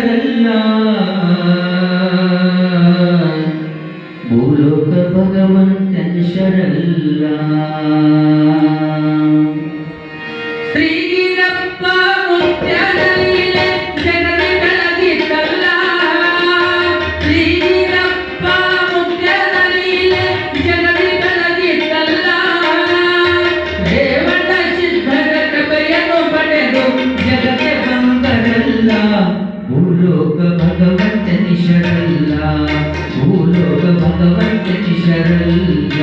تدلى ಭೂಲೋಕ ಭಗವಂತನಿ ಶರಲ್ಲ ಭೂಲೋಕ ಭಗವಂತನಿ ಶರಲ್ಲ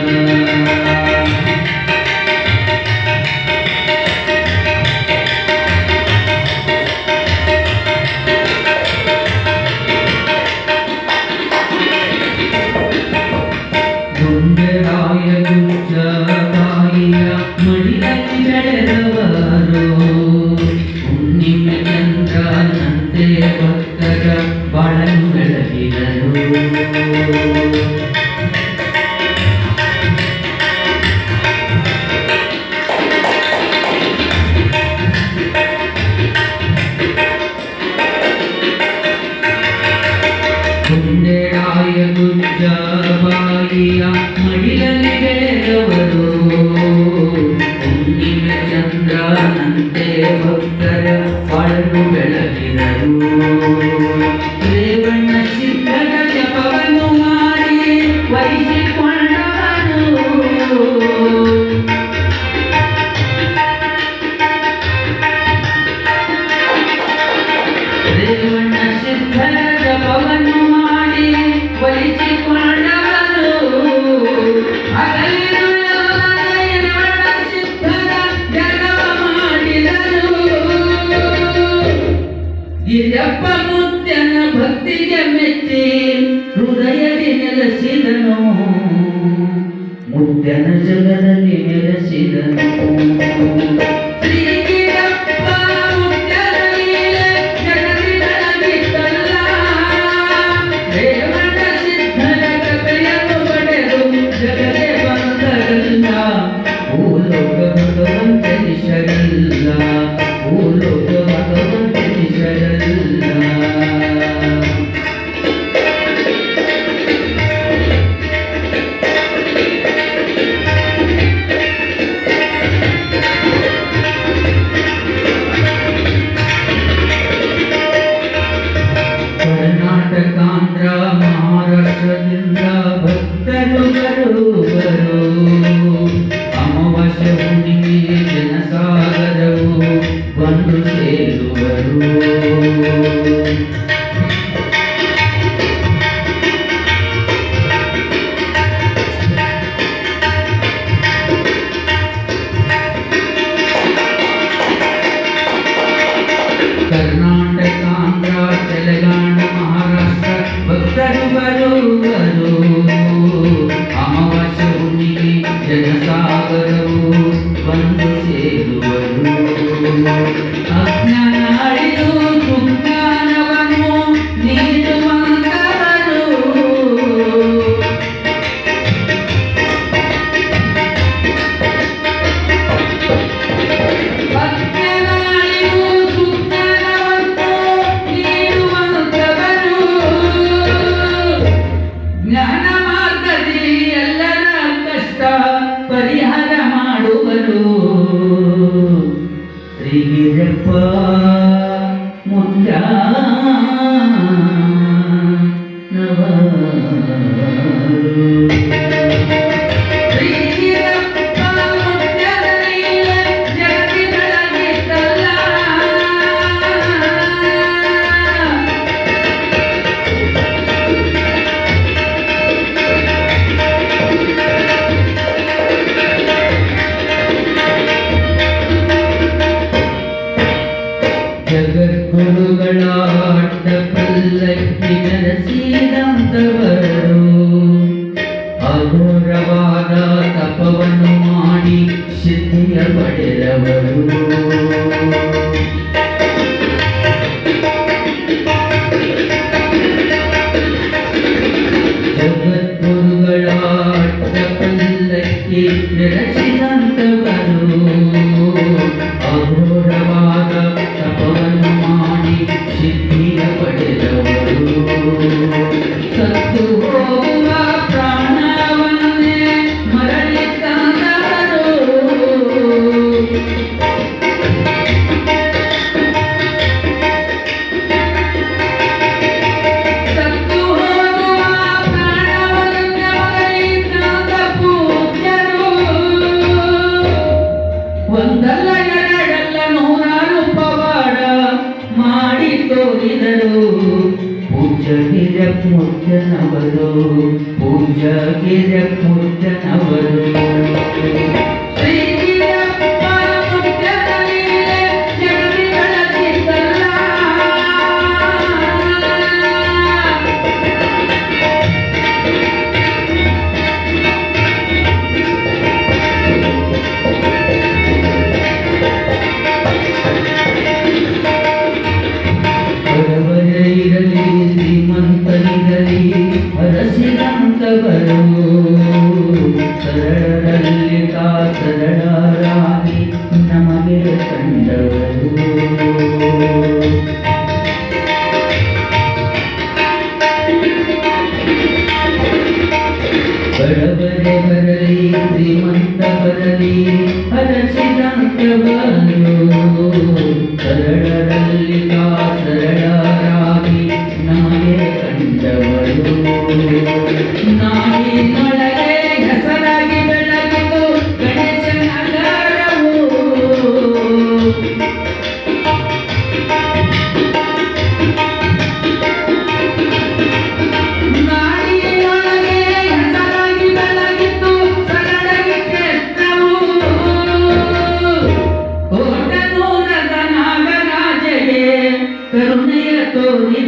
you. ಮೆರೆಸಿದನು ಮುದ್ದನ ಜಗದಲ್ಲಿ ಮೆರೆಸಿದನು Karnataka ವೇದಾಂತವರು ಅಘೋರವಾದ ತಪವನ್ನು ಮಾಡಿ ಸಿದ್ಧಿಯ ಪಡೆದವರು. ಮುಚ್ಚನವರು ಪೂಜಾಗಿರ ಮುಚ್ಚನವರು ಸರಳರಲ್ಲಿ ತಾ ಸರಳರಾಗಿ ನಮಗೆ ಕಂಡವರು. ಬಡವರೇ ಬರಲಿ, ಶ್ರೀಮಂತ ಬರಲಿ ಹರಸಿದಂತವರು ಸರಳರಲ್ಲಿ ತಾ ಸರಳರಾಗಿ ನಮಗೆ ಕಂಡವರು. ನಾಡಿನೊಳಗೆ ಹೆಸರಾಗಿ